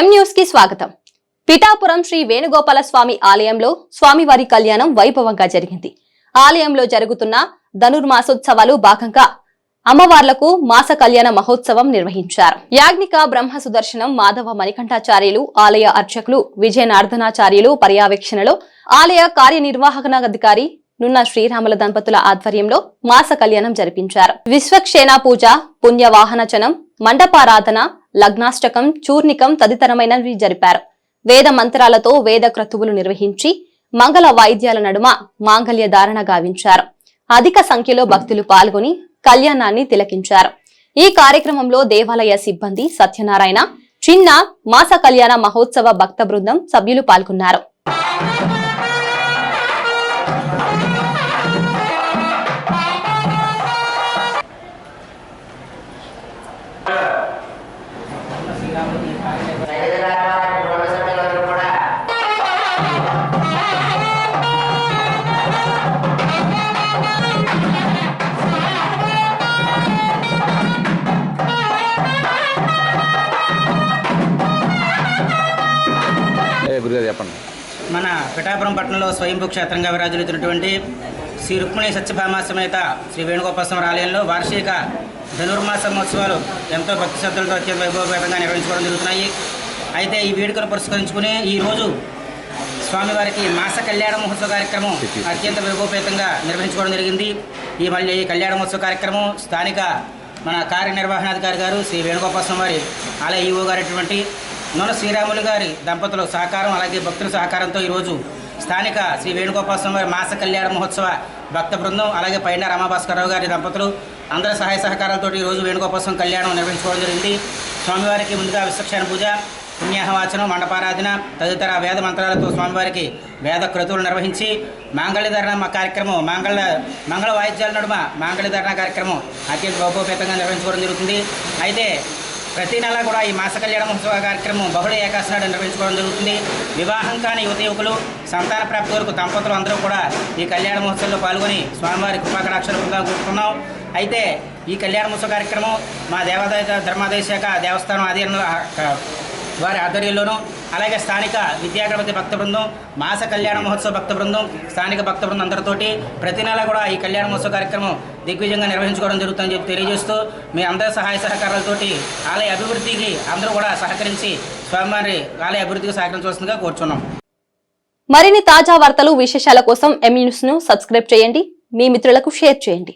ఎం న్యూస్కి స్వాగతం. పిఠాపురం శ్రీ వేణుగోపాల స్వామి ఆలయంలో స్వామివారి కళ్యాణం వైభవంగా జరిగింది. ఆలయంలో జరుగుతున్న ధనుర్మాసోత్సవాలు భాగంగా అమ్మవార్లకు మాస కళ్యాణ మహోత్సవం నిర్వహించారు. యాజ్ఞిక బ్రహ్మ సుదర్శనం మాధవ మణికంఠాచార్యులు ఆలయ అర్చకులు విజయనార్దనాచార్యులు పర్యవేక్షణలో ఆలయ కార్యనిర్వాహకాధికారి నున్న శ్రీరాముల దంపతుల ఆధ్వర్యంలో మాస కళ్యాణం జరిపించారు. విశ్వక్షేణ పూజ పుణ్యవాహనచనం మండపారాధన లగ్నాష్టకం చూర్ణికం తదితరమైనవి జరిపారు. వేద మంత్రాలతో వేద క్రతువులు నిర్వహించి మంగళ వాయిద్యాల నడుమ మాంగళ్య ధారణ గావించారు. అధిక సంఖ్యలో భక్తులు పాల్గొని కళ్యాణాన్ని తిలకించారు. ఈ కార్యక్రమంలో దేవాలయ సిబ్బంది సత్యనారాయణ చిన్న మాస కళ్యాణ మహోత్సవ భక్త బృందం సభ్యులు పాల్గొన్నారు. గురుగారు చెప్పండి. మన పిఠాపురం పట్టణంలో స్వయంభూ క్షేత్రంగా విరాజిల్లుతున్నటువంటి శ్రీ రుక్మిణి సత్యభామ సమేత శ్రీ వేణుగోపాల ఆలయంలో వార్షిక ధనుర్మాస మహోత్సవాలు ఎంతో భక్తి శ్రద్ధలతో అత్యంత వైభవపేతంగా నిర్వహించుకోవడం జరుగుతున్నాయి. అయితే ఈ వేడుకను పురస్కరించుకుని ఈరోజు స్వామివారికి మాస కళ్యాణ మహోత్సవ కార్యక్రమం అత్యంత వైభవపేతంగా నిర్వహించుకోవడం జరిగింది. ఈ మళ్ళీ ఈ కళ్యాణ మహోత్సవ కార్యక్రమం స్థానిక మన కార్యనిర్వహణాధికారి గారు శ్రీ వేణుగోపాల వారి ఆలయ ఈవో గారు నూన శ్రీరాములు గారి దంపతుల సహకారం అలాగే భక్తుల సహకారంతో ఈరోజు స్థానిక శ్రీ వేణుగోపాల స్వామి వారి మాస కళ్యాణ మహోత్సవ భక్త బృందం అలాగే పైన రామభాస్కరరావు గారి దంపతులు అందరి సహాయ సహకారాలతో ఈరోజు వేణుగోపాల స్వామి కళ్యాణం నిర్వహించుకోవడం జరిగింది. స్వామివారికి ముందుగా విశ్వక్షణ పూజ పుణ్యాహవాచనం మండపారాధన తదితర వేద మంత్రాలతో స్వామివారికి వేద క్రతువులు నిర్వహించి మాంగళ్యధరణ కార్యక్రమం మాంగళ మంగళ వాయిద్యాల నడుమ మాంగళ్యధరణ కార్యక్రమం అత్యంత వైభవపేతంగా నిర్వహించుకోవడం జరుగుతుంది. అయితే ప్రతి నెల కూడా ఈ మాస కళ్యాణ మహోత్సవ కార్యక్రమం బహుళ ఏకాశనాడు నిర్వహించుకోవడం జరుగుతుంది. వివాహం కాని యువత యువకులు సంతాన ప్రాప్తి వరకు దంపతులు అందరూ కూడా ఈ కళ్యాణ మహోత్సవంలో పాల్గొని స్వామివారి కృపాకటాక్షలు పొందాలని కోరుతున్నాం అయితే ఈ కళ్యాణ మహోత్సవ కార్యక్రమం మా దేవాదాయ ధర్మాదాయ శాఖ దేవస్థానం ఆధీనంలో వారి ఆధ్వర్యంలోనూ అలాగే స్థానిక విద్యాగణపతి భక్త బృందం మాస కళ్యాణ మహోత్సవ భక్త బృందం స్థానిక భక్త బృందం అందరితోటి ప్రతి నెల కూడా ఈ కళ్యాణ మహోత్సవ కార్యక్రమం దిగ్విజయంగా నిర్వహించుకోవడం జరుగుతుందని చెప్పి తెలియజేస్తూ మీ అందరి సహాయ సహకారాలతోటి ఆలయ అభివృద్ధికి అందరూ కూడా సహకరించి స్వామివారి ఆలయ అభివృద్ధికి సహకరించవలసిందిగా కోరుచున్నాం. మరిన్ని తాజా వార్తలు విశేషాల కోసం ఎం న్యూస్ను సబ్స్క్రైబ్ చేయండి. మీ మిత్రులకు షేర్ చేయండి.